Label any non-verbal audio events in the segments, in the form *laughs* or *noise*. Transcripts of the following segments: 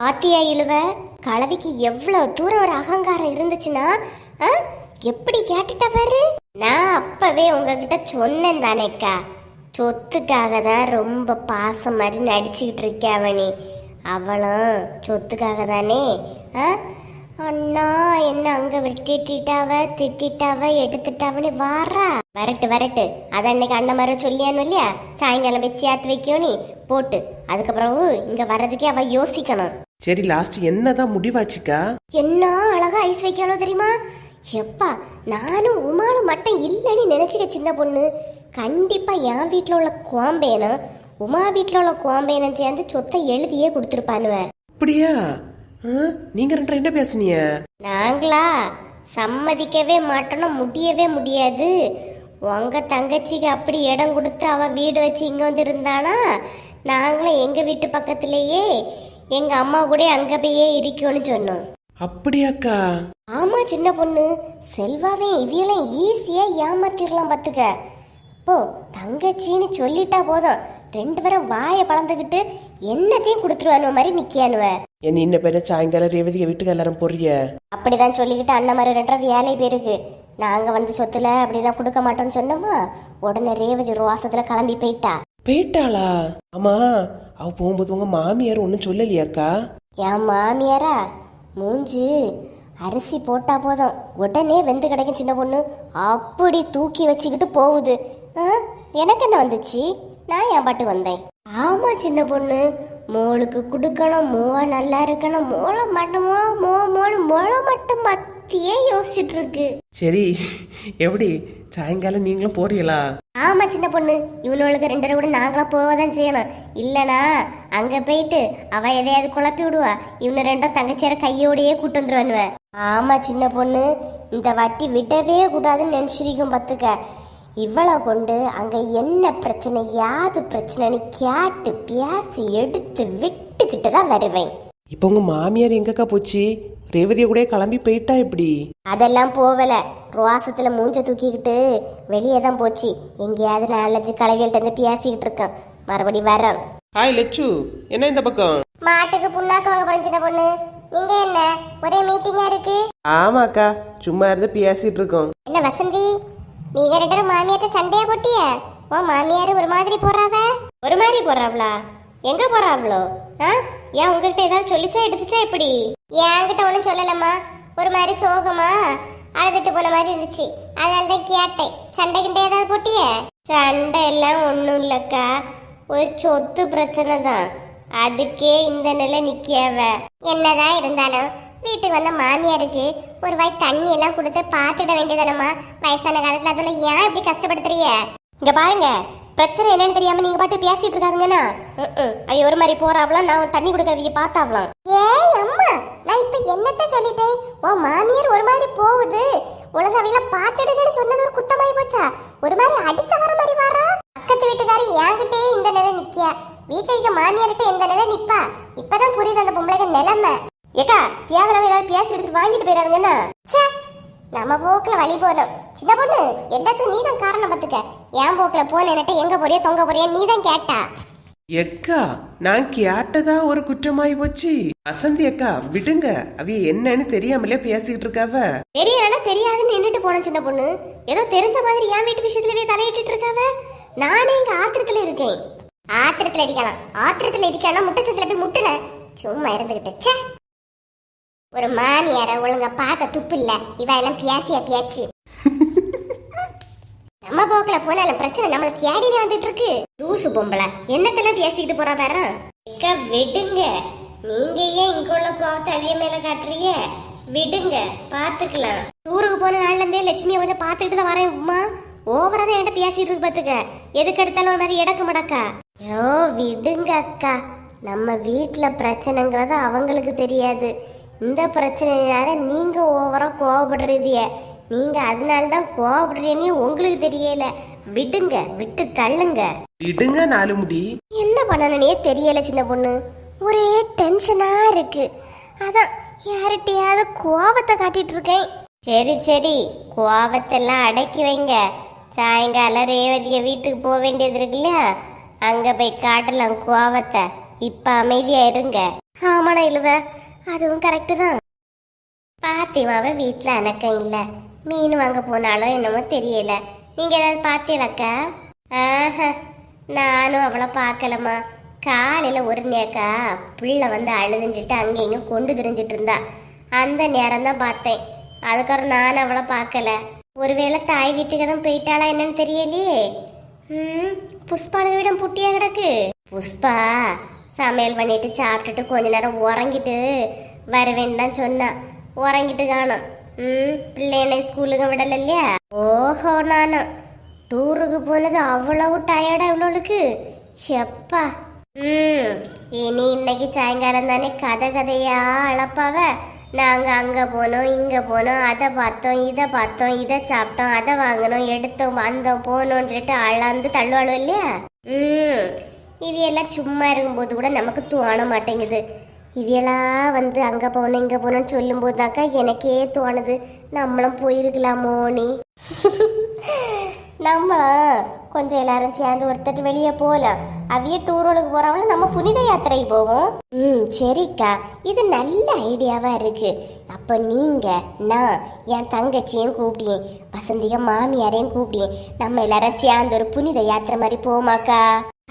ஆத்தியா இழுவ கலவிக்கு எவ்வளவு தூரம் ஒரு அகங்காரம் இருந்துச்சுன்னா ஆ? எப்படி கேட்டுட்ட பாரு? நான் அப்பவே உங்ககிட்ட சொன்னேன் தானேக்கா சொத்துக்காக தான் ரொம்ப பாசம் மாதிரி நடிச்சுக்கிட்டு இருக்கேன் அவனி. அவளும் சொத்துக்காக தானே ஆ? அண்ணா என்ன அங்க விட்டுட்டாவ திட்டிட்டாவ எடுத்துட்டாவனே வாரா. வரட்டு வரட்டு. அத அன்னைக்கு அண்ணன் மாதிரி சொல்லியானு இல்லையா? சாயங்காலம் வச்சு ஏத்து வைக்கோ நீ போட்டு. அதுக்கப்புறம் இங்க வர்றதுக்கே அவ யோசிக்கணும். சரி லாஸ்ட் என்னதான் முடிவாச்சுக்கா? என்ன அழகா ஐஸ் வைக்கணும் தெரியுமா? எப்பா நானும் உமாலும் மட்டும் இல்லைன்னு நினைச்சுக்க சின்ன பொண்ணு. கண்டிப்பா என் வீட்டில் உள்ள குவாம்பேனும் உமா வீட்டில் உள்ள குவாம்பேனும் சேர்ந்து சொத்தை எழுதியே கொடுத்துருப்பானுவ. அப்படியா? நீங்க ரெண்டு என்ன பேசுனீங்க? நாங்களா? சம்மதிக்கவே மாட்டோம்னா முடியவே முடியாது. உங்க தங்கச்சிக்கு அப்படி இடம் கொடுத்து அவ வீடு வச்சு இங்க வந்து இருந்தானா? நாங்களும் எங்க வீட்டு பக்கத்திலேயே எங்க அம்மா கூட அங்க போயே இருக்கோன்னு சொன்னோம். அப்படியாக்கா? ஆமா சின்ன பொண்ணு. செல்வாவே இவியெல்லாம் ஈஸியா ஏமாத்திரலாம் பாத்துக்க. போ தங்கச்சின்னு சொல்லிட்டா போதும். ரெண்டு பேரும் வாயை பழந்துக்கிட்டு என்னத்தையும் கொடுத்துருவானுவ மாதிரி நிக்கியானுவ. என்ன இன்ன பேர சாயங்காலம் ரேவதியை வீட்டுக்கு எல்லாரும் போறிய? அப்படிதான் சொல்லிக்கிட்டு அண்ணன் மாதிரி ரெண்டரை வேலை பேருக்கு. நாங்க வந்து சொத்துல அப்படிலாம் கொடுக்க மாட்டோம்னு சொன்னோமா? உடனே ரேவதி ஒரு வாசத்துல கிளம்பி போயிட்டா. போயிட்டாளா? ஆமா அவ போகும்போது உங்க மாமியார் ஒன்னும் சொல்லலையாக்கா என் மாமியாரா? மூஞ்சி அரிசி போட்டா போதும். உடனே வெந்து கிடைக்கும் சின்ன பொண்ணு அப்படி தூக்கி வச்சுக்கிட்டு போகுது. ஆ, எனக்கு என்ன வந்துச்சு? நான் என் பாட்டு வந்தேன். ஆமா சின்ன பொண்ணு. மோளுக்கு கொடுக்கணும் மோவா நல்லா இருக்கணும். மோளை மட்டுமோ மோ மோளு மோளை மட்டும் மத்தியே யோசிச்சுட்டு இருக்கு சரி எப்படி? சாயங்காலம் நீங்களும் போறீங்களா? ஆமா சின்ன பொண்ணு. இவனுங்களுக்கு ரெண்டு கூட நாங்களும் போவதான் செய்யணும். இல்லனா அங்க போயிட்டு அவ எதையாவது குழப்பி விடுவா. இவனு ரெண்டும் தங்கச்சியார கையோடையே கூட்டு வந்துருவானுவ ஆமா சின்ன பொண்ணு. இந்த வாட்டி விடவே கூடாதுன்னு நினைச்சிருக்கும் பத்துக்க. இவளை கொண்டு அங்க என்ன பிரச்சனை யாது பிரச்சனைன்னு கேட்டு பேசி எடுத்து விட்டுக்கிட்டு தான் வருவேன். இப்போ உங்க மாமியார் எங்கக்கா போச்சு? ரேவதியை கூட கிளம்பி போயிட்டா எப்படி? அதெல்லாம் போகல ரோசத்துல மூஞ்ச தூக்கிக்கிட்டு வெளியே தான் போச்சு. எங்கேயாவது நாலஞ்சு கலவியல்கிட்ட இருந்து பேசிக்கிட்டு இருக்கேன். மறுபடி வரேன் ஹாய் லட்சு என்ன இந்த பக்கம்? மாட்டுக்கு புண்ணாக்கு வாங்க போறேன் சின்ன பொண்ணு. நீங்க என்ன? ஒரே மீட்டிங்கா இருக்கு? ஆமாக்கா சும்மா இருந்து பேசிட்டு இருக்கோம். என்ன வசந்தி? நீங்க ரெண்டு பேரும் மாமியார்ட்ட சண்டையா போட்டிய? உன் மாமியார் ஒரு மாதிரி போறாவ ஒரு மாதிரி போறாவளா எங்க போறாவளோ? ஆ? ஏன் உங்ககிட்ட ஏதாவது சொல்லிச்சா எடுத்துச்சா எப்படி? என்கிட்ட ஒன்றும் சொல்லலம்மா. ஒரு மாதிரி சோகமா அழுதுட்டு போன மாதிரி இருந்துச்சு. அதனால தான் கேட்டேன். சண்டை கிண்டை ஏதாவது போட்டிய? சண்டை எல்லாம் ஒன்றும் இல்லக்கா. ஒரு சொத்து பிரச்சனை தான். அதுக்கே இந்த நிலை நிக்கியாவ. என்னதான் இருந்தாலும் வீட்டுக்கு வந்த மாமியாருக்கு ஒரு வாய் தண்ணி எல்லாம் கொடுத்து பார்த்துட வேண்டியதானம்மா. வயசான காலத்துல அதுல ஏன் இப்படி கஷ்டப்படுத்துறிய இங்க பாருங்க பிரச்சனை என்னன்னு தெரியாம நீங்க பாட்டு பேசிட்டு இருக்காதுங்கண்ணா. ஐயோ ஒரு மாதிரி போறாவலாம் நான் தண்ணி கொடுக்கறவங்க பார்த்தாவலாம் ஏய் அம்மா நான் இப்ப என்னத்த சொல்லிட்டேன்? உன் மாமியார் ஒரு மாதிரி போகுது. உலகவில பார்த்துடுங்கன்னு சொன்னது ஒரு குத்தமாயி போச்சா? ஒரு மாதிரி அடிச்ச வர மாதிரி வாரா? பக்கத்து வீட்டுக்காரி என்கிட்டயே இந்த நிலை நிக்கியா? வீட்டுல இருக்க மாமியார்கிட்ட எந்த நிலை நிப்பா? இப்பதான் புரியுது அந்த பொம்பளைக்கு நிலைமை. ஏக்கா தேவையில்லாம ஏதாவது பேசி எடுத்துட்டு வாங்கிட்டு போயிடாதுங்கண்ணா ச்சே நம்ம போக்குல வழி போனோம் சின்ன பொண்ணு எல்லாத்துக்கும் நீ தான் காரணம் பார்த்துக்க என் போக்குல போனேன்ட்டு எங்க போறியா தொங்க போறியா நீ தான் கேட்டா. எக்கா நான் கேட்டதா ஒரு குற்றமாயி போச்சு. வசந்தி அக்கா விடுங்க. அவிய என்னன்னு தெரியாமலே பேசிட்டு இருக்காவ. தெரியலனா தெரியாதுன்னு நின்னுட்டு போன சின்ன பொண்ணு. ஏதோ தெரிஞ்ச மாதிரி என் வீட்டு விஷயத்துலவே தலையிட்டு இருக்காவ. நானே இங்க ஆத்திரத்துல இருக்கேன். ஆத்திரத்துல அடிக்கலாம் ஆத்திரத்துல அடிக்கலாம் முட்டச்சத்துல போய் முட்டுன. சும்மா இருந்துகிட்டு. ச்சே. ஒரு மாமியார ஒழுங்கா பார்க்க துப்பு இல்ல. இவ எல்லாம் பியாசியா பியாச்சு. *laughs* நம்ம போக்குல போனாலும் பிரச்சனை நம்மள தேடினே வந்துட்டு இருக்கு லூசு பொம்பளை. என்னத்தெல்லாம் பேசிக்கிட்டு போறா பாரு. அக்கா, விடுங்க. நீங்க ஏன் இங்க உள்ள கோவத்தை அவிய மேல காட்டுறீங்க? விடுங்க. பாத்துக்கலாம். டூருக்கு போன நாள்ல இருந்தே லட்சுமியை கொஞ்சம் பாத்துக்கிட்டு தான் வரேன் உமா ஓவரா தான் என்கிட்ட பேசிட்டு இருக்கு பாத்துக்க. எதுக்கு எடுத்தாலும் ஒரு மாதிரி இடக்க மடக்கா. ஐயோ விடுங்க அக்கா. நம்ம வீட்டுல பிரச்சனைங்கிறது அவங்களுக்கு தெரியாது. இந்த பிரச்சனையால நீங்க ஓவரா கோவப்படுறீதிய நீங்க அதனால தான் கோவப்படுறீன்னு உங்களுக்கு தெரியல. விடுங்க விட்டு தள்ளுங்க. விடுங்க நாலு முடி. என்ன பண்ணனே தெரியல சின்ன பொண்ணு. ஒரே டென்ஷனா இருக்கு. அதான் யார்கிட்டயாவது கோவத்தை காட்டிட்டு இருக்கேன் சரி சரி கோவத்தெல்லாம் அடக்கி வைங்க. சாயங்காலம் ரேவதிய வீட்டுக்கு போக வேண்டியது இருக்குல்ல அங்க போய் காட்டலாம் கோவத்தை. இப்ப அமைதியா இருங்க. ஆமாண்ணா இழுவ. அதுவும் கரெக்டு தான். பாத்திமாவை வீட்டில் அணக்கம் இல்லை. மீன் வாங்க போனாலோ என்னமோ தெரியல. நீங்கள் ஏதாவது பார்த்தீங்களாக்கா ஆஹா நானும் அவளை பார்க்கலம்மா. காலையில் ஒரு நேக்கா பிள்ளை வந்து அழுதுஞ்சிட்டு அங்கே இங்கே கொண்டு திரிஞ்சிட்டு இருந்தா. அந்த நேரம் தான் பார்த்தேன். அதுக்கப்புறம் நான் அவளை பார்க்கல. ஒருவேளை தாய் வீட்டுக்கு தான் போயிட்டாளா என்னன்னு தெரியலையே. ம் புஷ்பாளுக்கு விடம் புட்டியா கிடக்கு? புஷ்பா சமையல் பண்ணிட்டு சாப்பிட்டுட்டு கொஞ்ச நேரம் உறங்கிட்டு வருவேன்னு தான் சொன்னான். உறங்கிட்டு காணும். ம் பிள்ளைனை ஸ்கூலுக்கு விடல இல்லையா? ஓஹோ நானும் டூருக்கு போனது அவ்வளவு டயர்டா இவ்வளோளுக்கு செப்பா ம் இனி இன்னைக்கு சாயங்காலம் தானே கதை கதையா அளப்பாவ நாங்கள் அங்கே போனோம் இங்கே போனோம் அதை பார்த்தோம் இதை பார்த்தோம் இதை சாப்பிட்டோம் அதை வாங்கினோம் எடுத்தோம் வந்தோம் போனோம்னு சொல்லிட்டு அளந்து தள்ளுவாளோ இல்லையா? ம் இவையெல்லாம் சும்மா இருக்கும்போது கூட நமக்கு தோண மாட்டேங்குது. இவையெல்லாம் வந்து அங்கே போகணும் இங்கே போகணும்னு சொல்லும்போது தாக்கா எனக்கே தோணுது. நம்மளும் போயிருக்கலாமோனி நம்மளும் கொஞ்சம் எல்லாரும் சேர்ந்து ஒருத்தட்டு வெளியே போகலாம். அவிய டூரோலுக்கு போகிறவங்கள நம்ம புனித யாத்திரை போவோம். ம் சரிக்கா. இது நல்ல ஐடியாவாக இருக்குது அப்போ நீங்கள் நான் என் தங்கச்சியும் கூப்பிடியேன் வசந்திக மாமியாரையும் கூப்பிடியேன் நம்ம எல்லாரும் சேர்ந்து ஒரு புனித யாத்திரை மாதிரி போமாக்கா.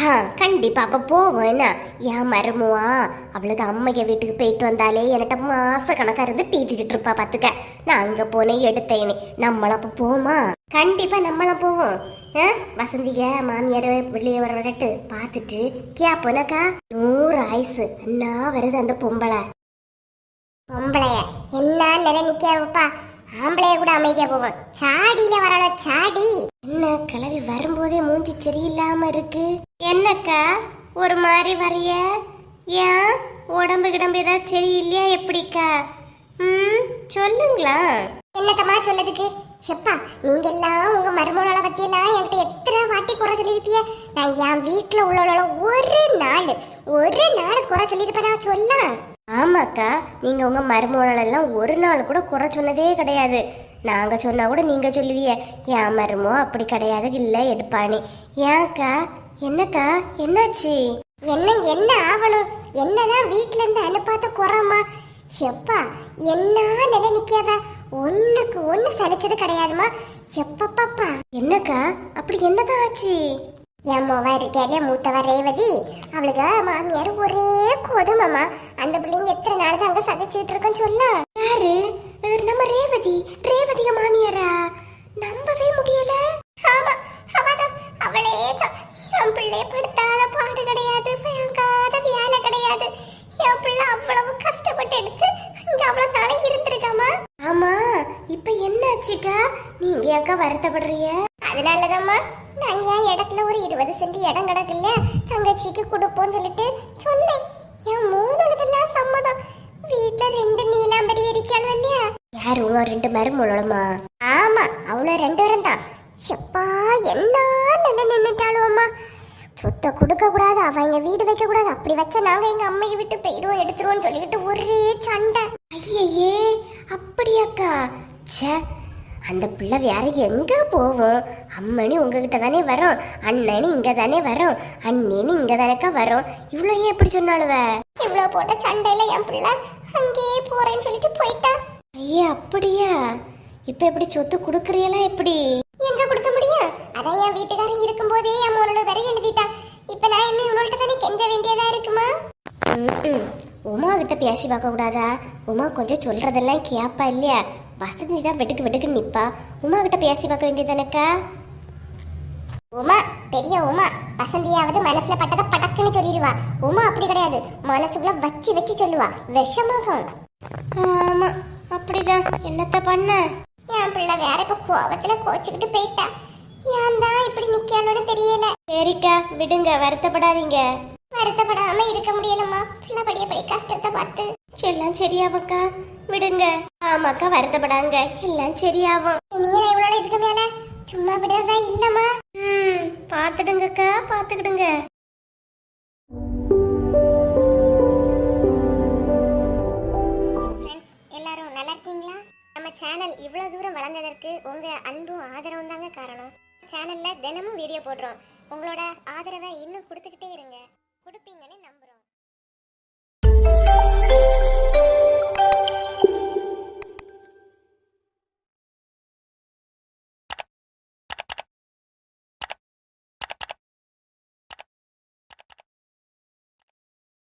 ஆ கண்டிப்பா. அப்ப போவோம். என்ன? என் மருமுவா? அவளுக்கு அம்மைய வீட்டுக்கு போயிட்டு வந்தாலே என்கிட்ட மாச கணக்கா இருந்து பீத்திக்கிட்டு இருப்பா பாத்துக்க. நான் அங்க போனேன் எடுத்தேனே. நம்மளும் அப்ப போமா கண்டிப்பா நம்மளும் போவோம். ஆ வசந்திக மாமியார் வெளியே வர வரட்டு பார்த்துட்டு போனக்கா நூறு ஆயுசு. என்ன வருது அந்த பொம்பளை. பொம்பளைய என்ன நிலை நிக்காப்பா ஆம்பளைய கூட அமைதியா போவான் சாடியில வரல சாடி. என்ன கிளவி வரும்போதே மூஞ்சி சரியில்லாம இருக்கு? என்னக்கா ஒரு மாதிரி வரைய ஏன்? உடம்பு கிடம்பு ஏதாவது சரியில்லையா எப்படிக்கா? ம் சொல்லுங்களா. என்னத்தம்மா சொல்லதுக்கு செப்பா நீங்க எல்லாம் உங்க மருமகள பத்தி எல்லாம் என்கிட்ட எத்தனை வாட்டி குறை சொல்லியிருப்பிய நான் என் வீட்டுல உள்ளவளோட ஒரு நாள் ஒரு நாள் குறை சொல்லியிருப்பேன்? நான் சொல்ல ஆமாக்கா நீங்க உங்க மருமகள் எல்லாம் ஒரு நாள் கூட குறை சொன்னதே கிடையாது. நாங்க சொன்னா கூட நீங்க சொல்லுவீங்க என் மருமோ அப்படி கிடையாது இல்ல எடுப்பானே. ஏன்க்கா என்னக்கா என்னாச்சு? என்ன என்ன ஆவணும்? என்னதான் வீட்ல இருந்து அனுப்பாத குறமா எப்பா என்ன நிலை நிக்காத ஒண்ணுக்கு ஒண்ணு சலிச்சது கிடையாதுமா எப்பப்பாப்பா. என்னக்கா அப்படி என்னதான் ஆச்சு? என் மொவ இருக்காரு மூத்தவ ரேவதி. அவளுக்கு மாமியார் ஒரே கொடுமாமா அந்த பிள்ளைங்க எத்தனை நாள் தான் அங்க சகிச்சுட்டு இருக்கோம் சொல்ல. யாரு? நம்ம ரேவதி. ரேவதிக மாமியாரா? நம்பவே முடியல. ஆமா அவதான் அவளே தான். என் பிள்ளைய படுத்தாத பாடு கிடையாது. பயங்காத வேலை கிடையாது. என் பிள்ளை அவ்வளவு கஷ்டப்பட்டு எடுத்து இங்க அவ்வளவு நாளை இருந்திருக்காமா? ஆமா இப்ப என்ன ஆச்சுக்கா நீங்க அக்கா வருத்தப்படுறிய? அதனாலதாம்மா நான் இடத்துல ஒரு இருபது சென்ட் இடம் கிடக்குல்ல? தங்கச்சிக்கு கொடுப்போம்னு சொல்லிட்டு சொன்னேன். என் மூணுலதெல்லாம் சம்மதம் வீட்டுல ரெண்டு நீலாம்பரி இருக்காள் இல்லையா யார் உங்க ரெண்டு மருமகளுமா? ஆமா அவ்வளோ ரெண்டு பேரும் தான் எப்பா என்ன நல்லா நின்னுட்டாலும் அம்மா சொத்தை கொடுக்க கூடாது அவங்க வீடு வைக்க கூடாது அப்படி வச்சா நாங்க எங்க அம்மையை விட்டு போயிடுவோம் எடுத்துருவோம்னு சொல்லிக்கிட்டு ஒரே சண்டை ஐயையே அப்படியாக்கா ச்சே அந்த பிள்ளை வேற எங்க போவோம்? அம்மனி உங்ககிட்ட தானே வரும். அண்ணனி இங்க தானே வரும். அண்ணின்னு இங்க தானேக்கா வரும். இவ்வளோ ஏன் எப்படி சொன்னாலுவ இவ்வளோ போட்ட சண்டையில என் பிள்ளை அங்கேயே போறேன்னு சொல்லிட்டு போயிட்டா. ஐயா அப்படியா? இப்ப எப்படி சொத்து குடுக்கறியலா எப்படி? எங்க கொடுக்க முடியும்? அதான் என் வீட்டுக்காரன் இருக்கும்போதே என் முரளு வரை எழுதிட்டான் இப்ப நான் என்ன இவனோட தானே கெஞ்ச வேண்டியதா இருக்குமா? உமா கிட்ட பேசி பார்க்க கூடாதா உமா கொஞ்சம் சொல்றதெல்லாம் கேப்பா இல்லையா? வசந்தி தான் வெட்டுக்கு வெட்டுக்கு நிப்பா. உமா கிட்ட பேசி பார்க்க வேண்டியதானக்கா உமா பெரிய உமா வசந்தியாவது மனசுல பட்டதை படக்குன்னு சொல்லிடுவா. உமா அப்படி கிடையாது. மனசுக்குள்ள வச்சு வச்சு சொல்லுவா. விஷமாகும் ஆமா அப்படிதான். என்னத்த பண்ண? என் பிள்ளை வேற இப்ப கோவத்துல கோச்சுக்கிட்டு போயிட்டா. ஏன் தான் இப்படி நிக்கானோன்னு தெரியல. சரிக்கா விடுங்க. வருத்தப்படாதீங்க. வருத்தப்படாம இருக்க முடியலம்மா. பிள்ளை படிய படி கஷ்டத்தை பார்த்து. எல்லாம் சரியாவக்கா. விடுங்க. ஆமாக்கா வருத்தப்படாங்க. எல்லாம் சரியாவும் இனியே நான் இவ்வளவு இதுக்கு மேல சும்மா விடுறதா இல்லம்மா? ம் பாத்துடுங்கக்கா பாத்துக்கிடுங்க எல்லாரும் நல்லா இருக்கீங்களா? நம்ம சேனல் இவ்வளவு தூரம் வளர்ந்ததற்கு உங்க அன்பும் ஆதரவும் தாங்க காரணம். சேனல்ல தினமும் வீடியோ போடுறோம். உங்களோட ஆதரவை இன்னும் கொடுத்துக்கிட்டே இருங்க.